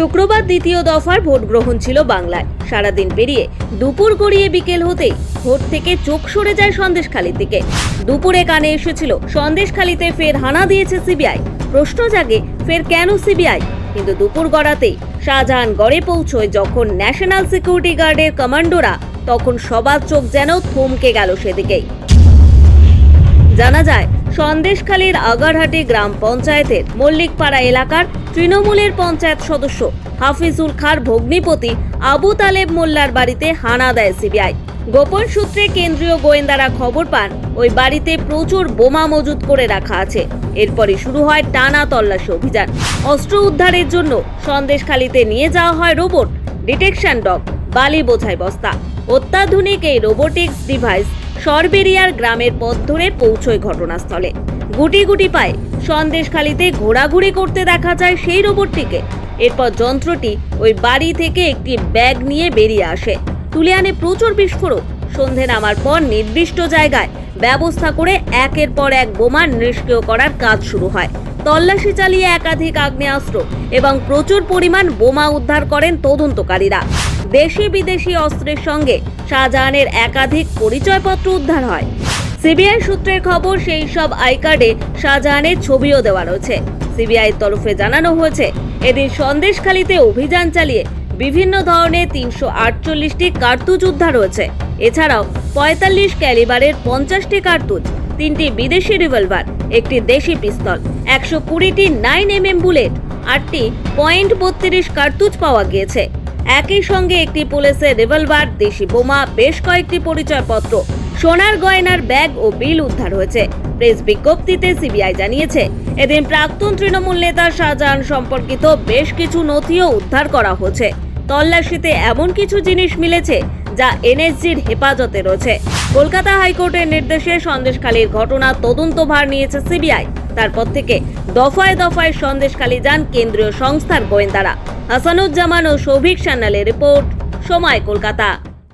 শুক্রবার দ্বিতীয় দফার ভোট গ্রহণ ছিল বাংলায়। সারাদিন পেরিয়ে দুপুর গড়িয়ে বিকেল হতেই ভোট থেকে চোখ সরে যায় সন্দেশখালির দিকে। দুপুরে কানে এসেছিল, সন্দেশখালিতে ফের হানা দিয়েছে সিবিআই। প্রশ্ন জাগে, ফের কেন সিবিআই? কিন্তু দুপুর গড়াতেই শাহজাহান গড়ে পৌঁছয় যখন ন্যাশনাল সিকিউরিটি গার্ডের কমান্ডোরা, তখন সবার চোখ যেন থমকে গেল সেদিকেই। জানা যায়, সন্দেশখালীর আগারহাটি গ্রাম পঞ্চায়েতের মল্লিকপাড়া এলাকার তৃণমূলের পঞ্চায়েত সদস্য হাফিজুল খার ভগ্নিপতি আবু তালেব মোল্লার বাড়িতে হানা দেয় সিবিআই। গোপন সূত্রে কেন্দ্রীয় গোয়েন্দারা খবর পান, ওই বাড়িতে প্রচুর বোমা মজুত করে রাখা আছে। এরপরই শুরু হয় টানা তল্লাশি অভিযান। অস্ত্র উদ্ধারের জন্য সন্দেশখালিতে নিয়ে যাওয়া হয় রোবট, ডিটেকশন ডগ, বালি বোঝাই বস্তা। অত্যাধুনিক এই রোবোটিক্স ডিভাইস সরবেরিয়ার গ্রামের পথ ধরে পৌঁছয় ঘটনাস্থলে। গুটি গুটি পায়ে। সন্দেশখালিতে ঘোরাঘুরি করতে দেখা যায় সেই রোবটটিকে। এরপর যন্ত্রটি ওই বাড়ি থেকে একটি ব্যাগ নিয়ে বেরিয়ে আসে। তুলে আনে প্রচুর বিস্ফোরক। সন্ধে নামার পর নির্দিষ্ট জায়গায় ব্যবস্থা করে একের পর এক বোমা নিষ্ক্রিয় করার কাজ শুরু হয়। তল্লাশি চালিয়ে একাধিক আগ্নেয়াস্ত্র এবং প্রচুর পরিমাণ বোমা উদ্ধার করেন তদন্তকারীরা। দেশি বিদেশি অস্ত্রের সঙ্গে শাহজাহানের একাধিক পরিচয়পত্র উদ্ধার হয়। সিবিআই সূত্রের খবর, সেই সব আই কার্ডে শাহজাহানের ছবিও দেওয়া রয়েছে। সিবিআই তরফে জানানো হয়েছে, এদিন সন্দেশখালীতে অভিযান চালিয়ে বিভিন্ন ধরনের তিনশো আটচল্লিশটি কার্তুজ উদ্ধার হয়েছে। এছাড়াও পঁয়তাল্লিশ ক্যালিবারের পঞ্চাশটি কার্তুজ, তিনটি বিদেশি রিভলভার, একটি দেশি পিস্তল, একশো কুড়িটি নাইন এম এম বুলেট, আটটি পয়েন্ট বত্রিশ কার্তুজ পাওয়া গিয়েছে। একই সঙ্গে একটি পুলিশের রিভলভার, দেশি বোমা, বেশ কয়েকটি পরিচয়পত্র সোনার গয়নার ব্যাগ ও বিল উদ্ধার হয়েছে। প্রেস বিজ্ঞপ্তিতে সিবিআই জানিয়েছে, এদিন প্রাক্তন তৃণমূল নেতা শাহজাহান সম্পর্কিত বেশ কিছু নথিও উদ্ধার করা হয়েছে তল্লাশিতে এমন কিছু জিনিস মিলেছে যা এনএসজির হেফাজতে রয়েছে। কলকাতা হাইকোর্টের নির্দেশে সন্দেশখালীর ঘটনা তদন্তভার নিয়েছে সিবিআই। তারপর থেকে দফায় দফায় সন্দেশখালী যান কেন্দ্রীয় সংস্থার গোয়েন্দারা। হাসানুজ্জামান ও সৌভিক সান্যালের রিপোর্ট, সময় কলকাতা।